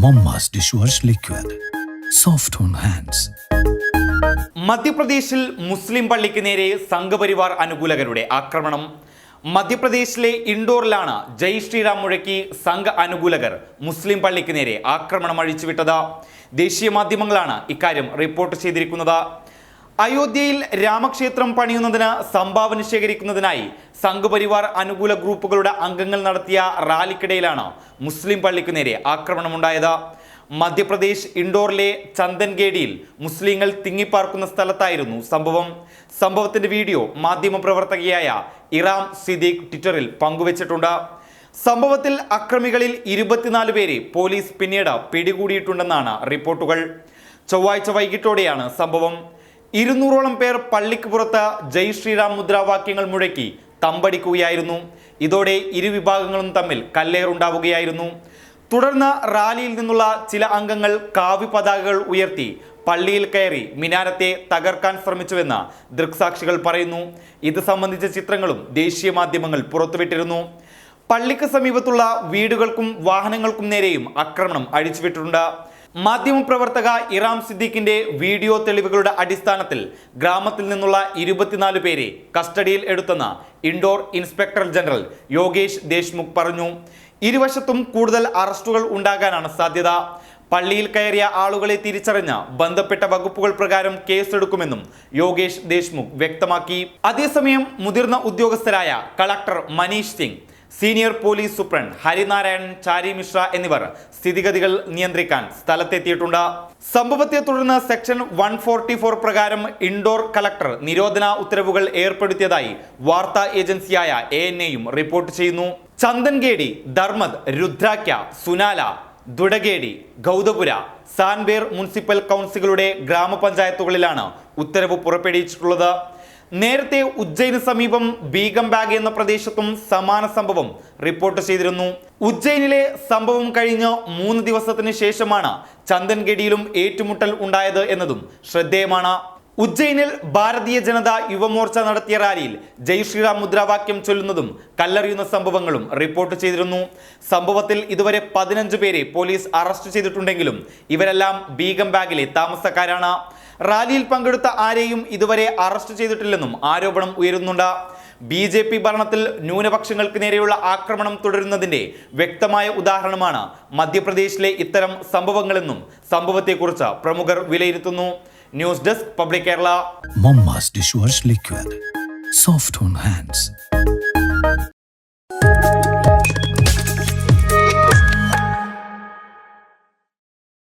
Momma's dishwash liquid soft on hands മധ്യപ്രദേശിൽ മുസ്ലിം പള്ളിക്ക് നേരെ സംഘപരിവാർ അനുകൂലകരുടെ ആക്രമണം. മധ്യപ്രദേശിലെ ഇൻഡോറിലാണ് ജയ് ശ്രീറാം മുഴക്കി സംഘ അനുകൂലകർ മുസ്ലിം പള്ളിക്ക് നേരെ ആക്രമണം അഴിച്ചുവിട്ടത്. ദേശീയ മാധ്യമങ്ങളാണ് ഇക്കാര്യം റിപ്പോർട്ട് ചെയ്തിരിക്കുന്നത്. അയോധ്യയിൽ രാമക്ഷേത്രം പണിയുന്നതിന് സംഭാവന ശേഖരിക്കുന്നതിനായി സംഘപരിവാർ അനുകൂല ഗ്രൂപ്പുകളുടെ അംഗങ്ങൾ നടത്തിയ റാലിക്കിടയിലാണ് മുസ്ലിം പള്ളിക്ക് നേരെ ആക്രമണമുണ്ടായത്. മധ്യപ്രദേശ് ഇൻഡോറിലെ ചന്ദൻഗേഡിയിൽ മുസ്ലിങ്ങൾ തിങ്ങിപ്പാർക്കുന്ന സ്ഥലത്തായിരുന്നു സംഭവം. സംഭവത്തിന്റെ വീഡിയോ മാധ്യമപ്രവർത്തകയായ ഇറാം സിദ്ദീഖ് ട്വിറ്ററിൽ പങ്കുവച്ചിട്ടുണ്ട്. സംഭവത്തിൽ അക്രമികളിൽ ഇരുപത്തിനാല് പേരെ പോലീസ് പിന്നീട് പിടികൂടിയിട്ടുണ്ടെന്നാണ് റിപ്പോർട്ടുകൾ. ചൊവ്വാഴ്ച വൈകിട്ടോടെയാണ് സംഭവം. ഇരുന്നൂറോളം പേർ പള്ളിക്ക് പുറത്ത് ജയ് ശ്രീറാം മുദ്രാവാക്യങ്ങൾ മുഴക്കി തമ്പടിക്കുകയായിരുന്നു. ഇതോടെ ഇരുവിഭാഗങ്ങളും തമ്മിൽ കല്ലേറുണ്ടാവുകയായിരുന്നു തുടർന്ന് റാലിയിൽ നിന്നുള്ള ചില അംഗങ്ങൾ കാവ്യ പതാകകൾ ഉയർത്തി പള്ളിയിൽ കയറി മിനാരത്തെ തകർക്കാൻ ശ്രമിച്ചുവെന്ന് ദൃക്സാക്ഷികൾ പറയുന്നു. ഇത് സംബന്ധിച്ച ചിത്രങ്ങളും ദേശീയ മാധ്യമങ്ങൾ പുറത്തുവിട്ടിരുന്നു. പള്ളിക്ക് സമീപത്തുള്ള വീടുകൾക്കും വാഹനങ്ങൾക്കും നേരെയും ആക്രമണം അഴിച്ചുവിട്ടിട്ടുണ്ട്. മാധ്യമപ്രവർത്തക ഇറാം സിദ്ദീഖിന്റെ വീഡിയോ തെളിവുകളുടെ അടിസ്ഥാനത്തിൽ ഗ്രാമത്തിൽ നിന്നുള്ള ഇരുപത്തിനാല് പേരെ കസ്റ്റഡിയിൽ എടുത്തെന്ന് ഇൻഡോർ ഇൻസ്പെക്ടർ ജനറൽ യോഗേഷ് ദേശ്മുഖ് പറഞ്ഞു. ഇരുവശത്തും കൂടുതൽ അറസ്റ്റുകൾ ഉണ്ടാകാനാണ് സാധ്യത. പള്ളിയിൽ കയറിയ ആളുകളെ തിരിച്ചറിഞ്ഞ ബന്ധപ്പെട്ട വകുപ്പുകൾ പ്രകാരം കേസെടുക്കുമെന്നും യോഗേഷ് ദേശ്മുഖ് വ്യക്തമാക്കി. അതേസമയം മുതിർന്ന ഉദ്യോഗസ്ഥരായ collector Manish Singh senior police superintendent Harinarayanan Chari Mishra എന്നിവർ സ്ഥിതിഗതികൾ നിയന്ത്രിക്കാൻ സ്ഥലത്തെത്തിയിട്ടുണ്ട്. സംഭവത്തെ തുടർന്ന് സെക്ഷൻ വൺ ഫോർട്ടി ഫോർ പ്രകാരം ഇൻഡോർ കളക്ടർ നിരോധന ഉത്തരവുകൾ ഏർപ്പെടുത്തിയതായി വാർത്താ ഏജൻസിയായ എ റിപ്പോർട്ട് ചെയ്യുന്നു. ചന്ദൻഗേഡി ധർമ്മദ് രുദ്രാക്യ സുനാല ദുടഗേഡി ഗൗതപുര സാൻബേർ മുനിസിപ്പൽ കൗൺസിലുകളുടെ ഗ്രാമപഞ്ചായത്തുകളിലാണ് ഉത്തരവ് പുറപ്പെടുവിച്ചിട്ടുള്ളത്. നേരത്തെ ഉജ്ജയിന് സമീപം ബീഗംബാഗ് എന്ന പ്രദേശത്തും സമാന സംഭവം റിപ്പോർട്ട് ചെയ്തിരുന്നു. ഉജ്ജയിനിലെ സംഭവം കഴിഞ്ഞ് മൂന്ന് ദിവസത്തിന് ശേഷമാണ് ചന്ദൻഗഡിയിലും ഏറ്റുമുട്ടൽ ഉണ്ടായത് എന്നതും ശ്രദ്ധേയമാണ്. ഉജ്ജയിനിൽ ഭാരതീയ ജനത യുവമോർച്ച നടത്തിയ റാലിയിൽ ജയ് ശ്രീറാം മുദ്രാവാക്യം ചൊല്ലുന്നതും കല്ലെറിയുന്ന സംഭവങ്ങളും റിപ്പോർട്ട് ചെയ്തിരുന്നു. സംഭവത്തിൽ ഇതുവരെ പതിനഞ്ച് പേരെ പോലീസ് അറസ്റ്റ് ചെയ്തിട്ടുണ്ടെങ്കിലും ഇവരെല്ലാം ബീഗം ബാഗിലെ താമസക്കാരാണ്. റാലിയിൽ പങ്കെടുത്ത ആരെയും ഇതുവരെ അറസ്റ്റ് ചെയ്തിട്ടില്ലെന്നും ആരോപണം ഉയരുന്നുണ്ട്. ബി ജെ പി ഭരണത്തിൽ ന്യൂനപക്ഷങ്ങൾക്ക് നേരെയുള്ള ആക്രമണം തുടരുന്നതിന്റെ വ്യക്തമായ ഉദാഹരണമാണ് മധ്യപ്രദേശിലെ ഇത്തരം സംഭവങ്ങളെന്നും സംഭവത്തെക്കുറിച്ച് പ്രമുഖർ വിലയിരുത്തുന്നു. News desk public Kerala Momma's dish wash liquid soft on hands